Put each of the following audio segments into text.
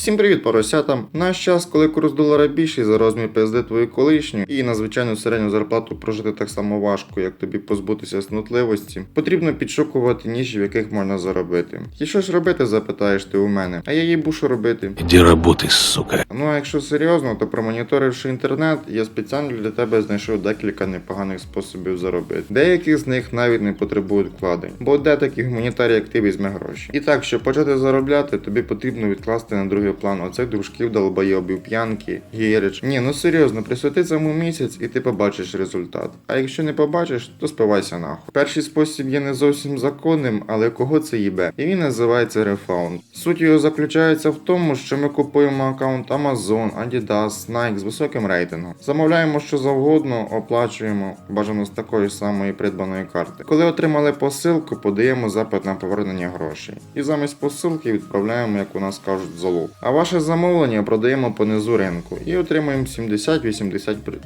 Всім привіт, поросята! Наш час, коли курс долара більший за розмір пизди твою колишню, і на звичайну середню зарплату прожити так само важко, як тобі позбутися снутливості, потрібно підшукувати ніші, в яких можна заробити. І що ж робити, запитаєш ти у мене, а я їй що робити. Иди работай, сука. Ну а якщо серйозно, то промоніторивши інтернет, я спеціально для тебе знайшов декілька непоганих способів заробити. Деякі з них навіть не потребують вкладень, бо де такий гуманітарій, як ти візьме гроші. І так, щоб почати заробляти, тобі потрібно відкласти на другий план оцих дружків, долбойобів, п'янки, гірич. Ні, ну серйозно, присвяти цьому місяць і ти побачиш результат. А якщо не побачиш, то спивайся нахуй. Перший спосіб є не зовсім законним, але кого це їбе? І він називається Refund. Суть його заключається в тому, що ми купуємо аккаунт Amazon, Adidas, Nike з високим рейтингом. Замовляємо що завгодно, оплачуємо бажано з такої самої придбаної карти. Коли отримали посилку, подаємо запит на повернення грошей. І замість посилки відправляємо, як у нас кажуть, залог. А ваше замовлення продаємо по низу ринку і отримуємо 70-80 при...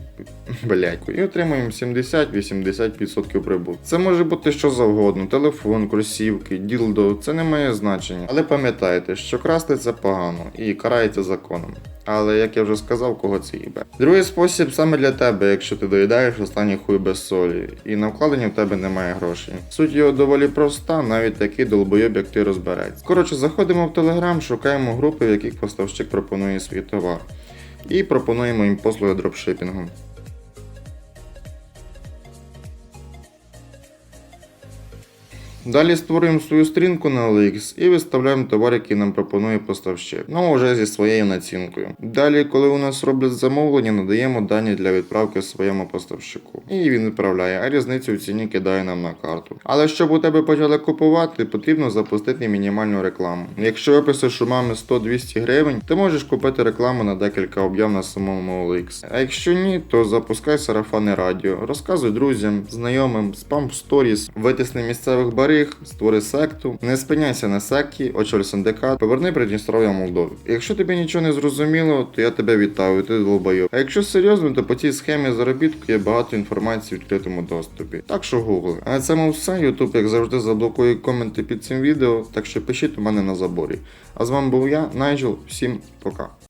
Блядь. І отримуємо 70-80% прибутку. Це може бути що завгодно: телефон, кросівки, ділдо, це не має значення. Але пам'ятайте, що красти це погано і карається законом. Але як я вже сказав, кого це їбе. Другий спосіб саме для тебе, якщо ти доїдаєш останній хуй без солі, і на вкладення в тебе немає грошей. Суть його доволі проста, навіть такий долбойоб, як ти розбереться. Коротше, заходимо в Телеграм, шукаємо групи, в яких поставщик пропонує свій товар. І пропонуємо їм послуги дропшипінгу. Далі створюємо свою сторінку на OLX і виставляємо товар, який нам пропонує поставщик. Ну вже зі своєю націнкою. Далі, коли у нас роблять замовлення, надаємо дані для відправки своєму поставщику. І він відправляє, а різницю в ціні кидає нам на карту. Але щоб у тебе почали купувати, потрібно запустити мінімальну рекламу. Якщо виписиш у мами 100-200 гривень, ти можеш купити рекламу на декілька об'яв на самому OLX. А якщо ні, то запускай сарафанне радіо, розказуй друзям, знайомим, спам в сторіс, витисни місцевих бариг, створи секту, не спиняйся на секті, очоль синдикат, поверни Придністров'я Молдові. Якщо тобі нічого не зрозуміло, то я тебе вітаю, ти долбойоб. А якщо серйозно, то по цій схемі заробітку є багато інформації в відкритому доступі. Так що гугли. А на цьому все. Ютуб, як завжди, заблокує коменти під цим відео, так що пишіть у мене на заборі. А з вами був я, Найджел. Всім пока.